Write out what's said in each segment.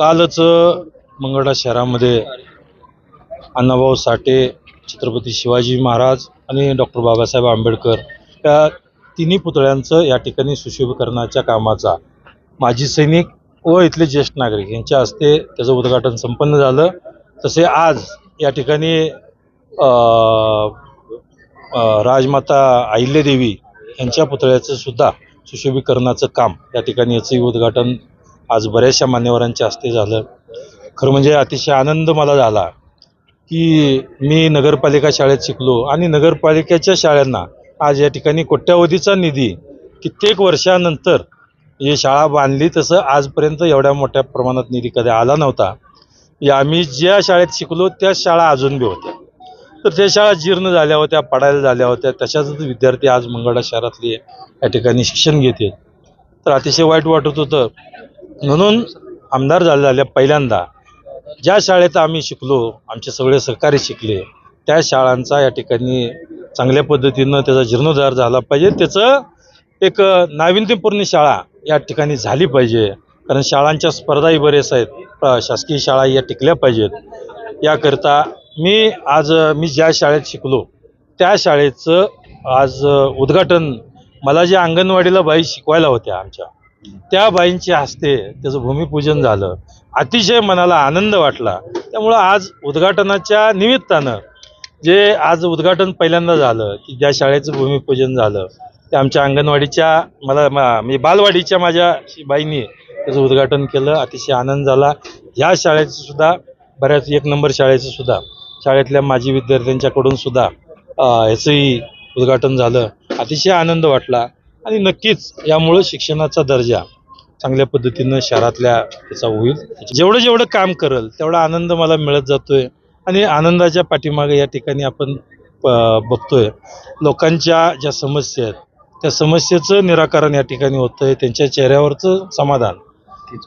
कालच मंगळा शहरामध्ये अण्णाभाऊ साठे छत्रपती शिवाजी महाराज आणि डॉक्टर बाबासाहेब आंबेडकर या तिन्ही पुतळ्यांचं या ठिकाणी सुशोभीकरणाच्या कामाचा माजी सैनिक व इथले ज्येष्ठ नागरिक यांच्या हस्ते त्याचं उद्घाटन संपन्न झालं. तसे आज या ठिकाणी राजमाता अहिल्यादेवी यांच्या पुतळ्याचं सुद्धा सुशोभीकरणाचं काम या ठिकाणी याचंही उद्घाटन आज बऱ्याचशा मान्यवरांच्या हस्ते झालं. खरं म्हणजे अतिशय आनंद मला झाला की मी नगरपालिका शाळेत शिकलो आणि नगरपालिकेच्या शाळांना आज या ठिकाणी कोट्यावधीचा निधी कित्येक वर्षानंतर ही शाळा बांधली तसं आजपर्यंत एवढ्या मोठ्या प्रमाणात निधी कधी आला नव्हता. या आम्ही ज्या शाळेत शिकलो त्या शाळा अजून बी होत्या. तर त्या शाळा जीर्ण झाल्या होत्या पडायला झाल्या होत्या. तशाच विद्यार्थी आज मंगळा शहरातले या ठिकाणी शिक्षण घेते तर अतिशय वाईट वाटत होतं. म्हणून आमदार झाले पहिल्यांदा. ज्या शाळेत आम्ही शिकलो आमचे सगळे सहकारी शिकले त्या शाळांचा या ठिकाणी चांगल्या पद्धतीनं त्याचा जीर्णोद्धार झाला पाहिजे. त्याचं एक नाविन्यपूर्ण शाळा या ठिकाणी झाली पाहिजे. कारण शाळांच्या स्पर्धाही बरेच आहेत. शासकीय शाळा या टिकल्या पाहिजेत. याकरता मी आज मी ज्या शाळेत शिकलो त्या शाळेचं आज उद्घाटन मला जे अंगणवाडीला बाई शिकवायला होत्या आमच्या त्या बाईंच्या हस्ते त्याचं भूमिपूजन झालं. अतिशय मनाला आनंद वाटला. त्यामुळं आज उद्घाटनाच्या निमित्तानं जे आज उद्घाटन पहिल्यांदा झालं की ज्या शाळेचं भूमिपूजन झालं ते आमच्या अंगणवाडीच्या मला मी म्हणजे बालवाडीच्या माझ्या बाईंनी त्याचं उद्घाटन केलं. अतिशय आनंद झाला. ह्या शाळेचं सुद्धा बऱ्याच एक नंबर शाळेचं सुद्धा शाळेतल्या माजी विद्यार्थ्यांच्याकडून सुद्धा ह्याचंही उद्घाटन झालं. अतिशय आनंद वाटला. आणि नक्कीच यामुळं शिक्षणाचा दर्जा चांगल्या पद्धतीनं शहरातल्या त्याचा होईल. जेवढं जेवढं काम करल तेवढा आनंद मला मिळत जातोय. आणि आनंदाच्या पाठीमागे या ठिकाणी आपण बघतोय लोकांच्या ज्या समस्या आहेत त्या समस्येचं निराकरण या ठिकाणी होतंय त्यांच्या चेहऱ्यावरचं समाधान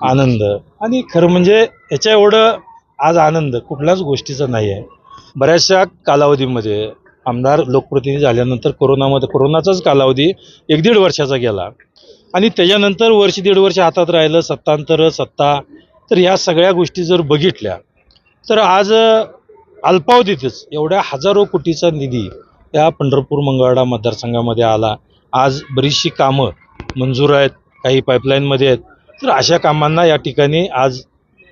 आनंद. आणि खरं म्हणजे याच्या एवढं आज आनंद कुठल्याच गोष्टीचा नाही आहे बऱ्याचशा कालावधीमध्ये आमदार लोकप्रतिनिधी झाल्यानंतर कोरोनामध्ये कोरोनाचाच कालावधी एक दीड वर्षाचा गेला. आणि त्याच्यानंतर वर्ष दीड वर्ष हातात राहिलं सत्तांतर सत्ता. तर ह्या सगळ्या गोष्टी जर बघितल्या तर आज अल्पावधीतच एवढ्या हजारो कोटीचा निधी या पंढरपूर मंगळवाडा मतदारसंघामध्ये आला. आज बरीचशी कामं मंजूर आहेत काही पाईपलाईनमध्ये आहेत. तर अशा कामांना या ठिकाणी आज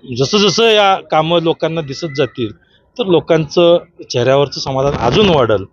जसं जसं या कामं लोकांना दिसत जातील तर लोकांचं चेहऱ्यावरचं समाधान अजून वाढेल.